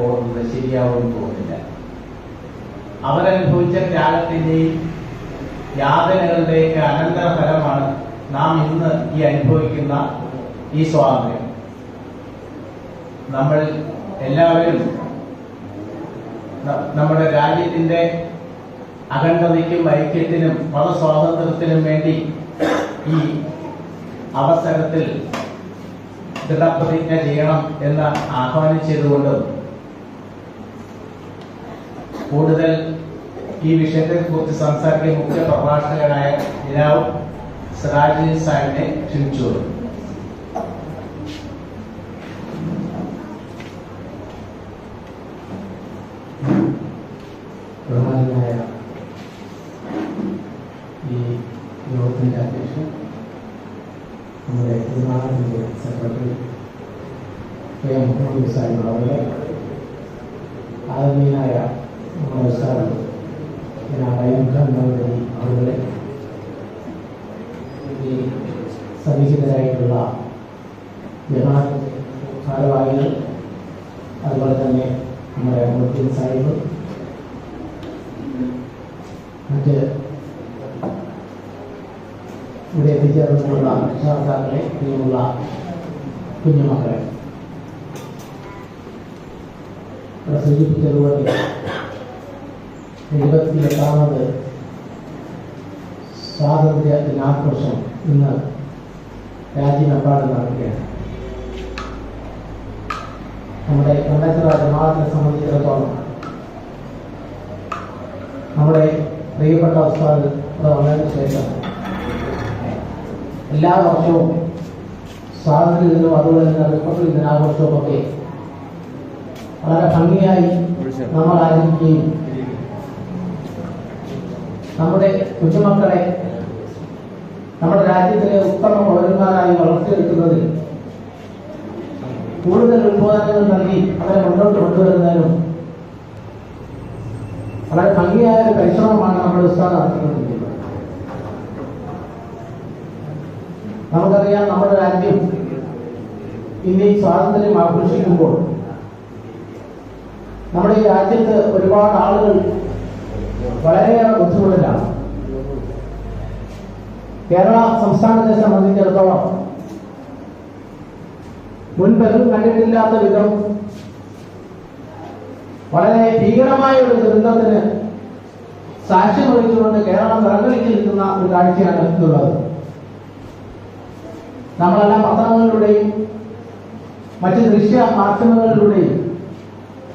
പോകുന്നത് ശരിയാവുമെന്ന് തോന്നില്ല. അവരനുഭവിച്ച ത്യാഗത്തിന്റെയും യാതനകളുടെയൊക്കെ അനന്തരഫലമാണ് നാം ഇന്ന് ഈ അനുഭവിക്കുന്ന ഈ സ്വാതന്ത്ര്യം. നമ്മൾ എല്ലാവരും നമ്മുടെ രാജ്യത്തിന്റെ അഖണ്ഡതയ്ക്കും ഐക്യത്തിനും മതസ്വാതന്ത്ര്യത്തിനും വേണ്ടി ഈ അവസരത്തിൽ ദൃഢപ്രതിജ്ഞ ചെയ്യണം എന്ന് ആഹ്വാനിച്ചതുകൊണ്ടും കൂടുതൽ ഈ വിഷയത്തെ കുറിച്ച് സംസാരിക്കുന്ന മുഖ്യ പ്രഭാഷകനായ ജനാബ് സിറാജ് സാഹിബിനെ ക്ഷണിച്ചു ബഹുമാനായ ഈ യോഗത്തിൻ്റെ അധ്യക്ഷൻ നമ്മുടെ വിമാനത്തിൻ്റെ സെക്രട്ടറി കെ മുഹമ്മദ് സാഹിബ് അവരെ ആദരണീയനായ സാർ അയ്യുഖാനവരി അവരുടെ ഈ സന്നിഹിതരായിട്ടുള്ള ജമാഅത്ത് ഭാരവാഹികൾ അതുപോലെ തന്നെ നമ്മുടെ മുദ്ദീൻ സാഹിബ് ഇവിടെ എത്തിച്ചേർന്നിട്ടുള്ള രക്ഷാകർത്താക്കളെ പ്രിയമുള്ള കുഞ്ഞുമക്കളെ സൂചിപ്പിച്ചതുപോലെ എഴുപത്തി എട്ടാമത് സ്വാതന്ത്ര്യ ദിനാഘോഷം ഇന്ന് രാജ്യമെമ്പാടും നടക്കുകയാണ്. നമ്മുടെ കണ്ടത്ര ജമാഅത്തിനെ സംബന്ധിച്ചിടത്തോളം നമ്മുടെ പ്രിയപ്പെട്ട ഉസ്താദ് വന്നതിന് ശേഷം എല്ലാ വർഷവും സ്വാതന്ത്ര്യ ദിനവും അതുപോലെ തന്നെ റിപ്പബ്ലിക് ദിനാഘോഷവും ഒക്കെ വളരെ ഭംഗിയായി നമ്മൾ ആചരിക്കുകയും നമ്മുടെ കൊച്ചുമക്കളെ നമ്മുടെ രാജ്യത്തിലെ ഉത്തമ പൗരന്മാരായി വളർത്തിയെടുക്കുന്നതിൽ കൂടുതൽ ഉത്ബോധനങ്ങൾ നൽകി അവരെ മുന്നോട്ട് കൊണ്ടുവരുന്നതിനും വളരെ ഭംഗിയായ പരിശ്രമമാണ് നമ്മുടെ ഉസ്താദ് നടത്തിക്കൊണ്ടിരിക്കുന്നത്. നമുക്കറിയാം നമ്മുടെ രാജ്യം ഇന്ത്യയിൽ സ്വാതന്ത്ര്യം ആഘോഷിക്കുമ്പോൾ നമ്മുടെ ഈ രാജ്യത്ത് ഒരുപാട് ആളുകൾ വളരെയേറെ ബുദ്ധിമുട്ടിലാണ് കേരള സംസ്ഥാനത്തെ സംബന്ധിച്ചിടത്തോളം മുൻപെതും കണ്ടിട്ടില്ലാത്ത വിധം വളരെ ഭീകരമായ ഒരു ദുരന്തത്തിന് സാക്ഷ്യം വഹിച്ചുകൊണ്ട് കേരളം വിറങ്ങലിച്ച് നിൽക്കുന്ന ഒരു കാഴ്ചയാണ് ഇന്നുള്ളത് നമ്മളെല്ലാം പത്രങ്ങളിലൂടെയും മറ്റ് ദൃശ്യ മാധ്യമങ്ങളിലൂടെയും